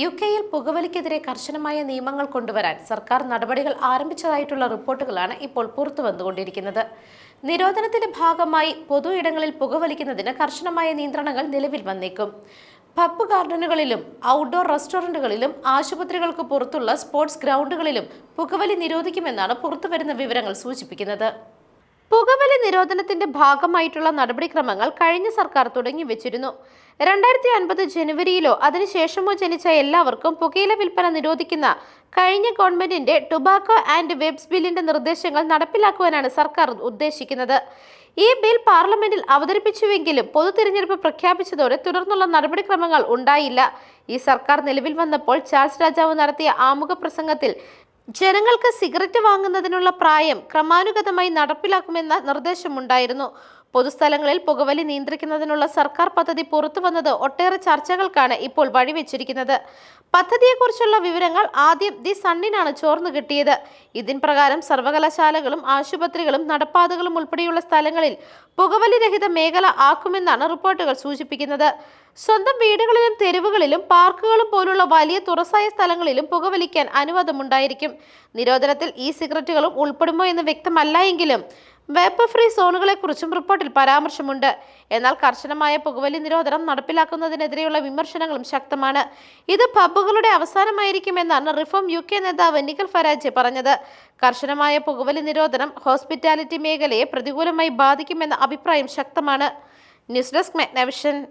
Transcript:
U കെയിൽ പുകവലിക്കെതിരെ കർശനമായ നിയമങ്ങൾ കൊണ്ടുവരാൻ സർക്കാർ നടപടികൾ ആരംഭിച്ചതായിട്ടുള്ള റിപ്പോർട്ടുകളാണ് ഇപ്പോൾ പുറത്തു വന്നുകൊണ്ടിരിക്കുന്നത്. നിരോധനത്തിന്റെ ഭാഗമായി പൊതു ഇടങ്ങളിൽ പുകവലിക്കുന്നതിന് കർശനമായ നിയന്ത്രണങ്ങൾ നിലവിൽ വന്നേക്കും. പബ് ഗാർഡനുകളിലും ഔട്ട്ഡോർ റെസ്റ്റോറന്റുകളിലും ആശുപത്രികൾക്ക് പുറത്തുള്ള സ്പോർട്സ് ഗ്രൗണ്ടുകളിലും പുകവലി നിരോധിക്കുമെന്നാണ് പുറത്തുവരുന്ന വിവരങ്ങൾ സൂചിപ്പിക്കുന്നത്. പുകവലി നിരോധനത്തിന്റെ ഭാഗമായിട്ടുള്ള നടപടിക്രമങ്ങൾ കഴിഞ്ഞ സർക്കാർ തുടങ്ങി വെച്ചിരുന്നു. രണ്ടായിരത്തി അൻപത് ജനുവരിയിലോ അതിനുശേഷമോ ജനിച്ച എല്ലാവർക്കും പുകയില വിൽപ്പന നിരോധിക്കുന്ന കഴിഞ്ഞ ഗവൺമെന്റിന്റെ ടുബാക്കോ ആൻഡ് വെബ്സ് ബില്ലിന്റെ നിർദ്ദേശങ്ങൾ നടപ്പിലാക്കുവാനാണ് സർക്കാർ ഉദ്ദേശിക്കുന്നത്. ഈ ബിൽ പാർലമെന്റിൽ അവതരിപ്പിച്ചുവെങ്കിലും പൊതു തിരഞ്ഞെടുപ്പ് പ്രഖ്യാപിച്ചതോടെ തുടർന്നുള്ള നടപടിക്രമങ്ങൾ ഉണ്ടായില്ല. ഈ സർക്കാർ നിലവിൽ വന്നപ്പോൾ ചാൾസ് രാജാവ് നടത്തിയ ആമുഖ പ്രസംഗത്തിൽ ജനങ്ങൾക്ക് സിഗരറ്റ് വാങ്ങുന്നതിനുള്ള പ്രായം ക്രമാനുഗതമായി നടപ്പിലാക്കുമെന്ന നിർദ്ദേശമുണ്ടായിരുന്നു. പൊതുസ്ഥലങ്ങളിൽ പുകവലി നിയന്ത്രിക്കുന്നതിനുള്ള സർക്കാർ പദ്ധതി പുറത്തു വന്നത് ഒട്ടേറെ ചർച്ചകൾക്കാണ് ഇപ്പോൾ വഴിവെച്ചിരിക്കുന്നത്. പദ്ധതിയെക്കുറിച്ചുള്ള വിവരങ്ങൾ ആദ്യം ദി സണ്ണിനാണ് ചോർന്നു കിട്ടിയത്. ഇതിൻ പ്രകാരം സർവകലാശാലകളും ആശുപത്രികളും നടപ്പാതകളും ഉൾപ്പെടെയുള്ള സ്ഥലങ്ങളിൽ പുകവലി രഹിത മേഖല ആക്കുമെന്നാണ് റിപ്പോർട്ടുകൾ സൂചിപ്പിക്കുന്നത്. സ്വന്തം വീടുകളിലും തെരുവുകളിലും പാർക്കുകളും പോലുള്ള വലിയ തുറസായ സ്ഥലങ്ങളിലും പുകവലിക്കാൻ അനുവാദമുണ്ടായിരിക്കും. നിരോധനത്തിൽ ഈ സിഗരറ്റുകളും ഉൾപ്പെടുമോ എന്ന് വ്യക്തമല്ല എങ്കിലും വേപ്പർ ഫ്രീ സോണുകളെക്കുറിച്ചും റിപ്പോർട്ടിൽ പരാമർശമുണ്ട്. എന്നാൽ കർശനമായ പുകവലി നിരോധനം നടപ്പിലാക്കുന്നതിനെതിരെയുള്ള വിമർശനങ്ങളും ശക്തമാണ്. ഇത് പബ്ബുകളുടെ അവസാനമായിരിക്കുമെന്നാണ് റിഫോം യു കെ നേതാവ് നിഖൽ ഫരാജ് പറഞ്ഞത്. കർശനമായ പുകവലി നിരോധനം ഹോസ്പിറ്റാലിറ്റി മേഖലയെ പ്രതികൂലമായി ബാധിക്കുമെന്ന അഭിപ്രായം ശക്തമാണ്. News desk മെഗ്നവിഷൻ.